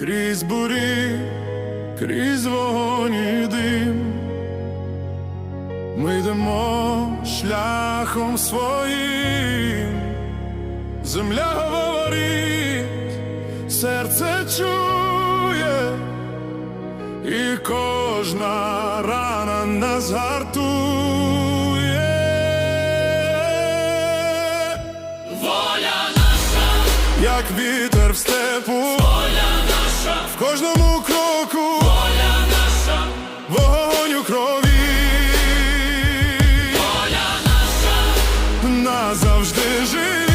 крізь бурі, крізь вогонь і дим. Ми йдемо шляхом своїм, земля говорить, серце чує, і кожна рана нас гартує. Воля наша, як вітер в степу, воля наша, в кожному кроку воля наша, вогонь у крові, воля наша, назавжди живі.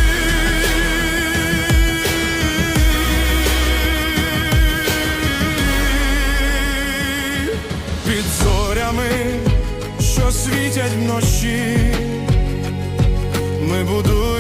Під зорями, що світять вночі, ми будуємо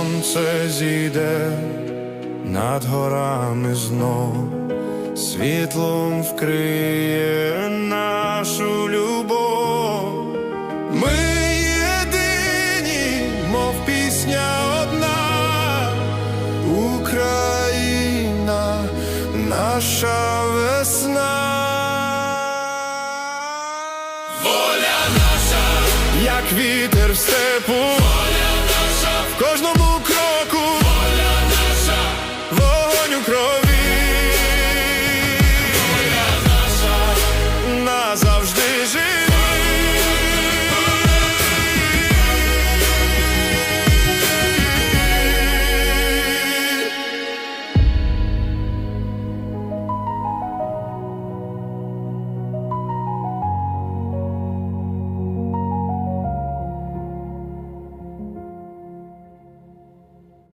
Сонце зійде над горами знов, світлом вкриє нашу любов. Ми єдині, мов пісня одна, Україна, наша весна. воля наша, Як вітер в степу,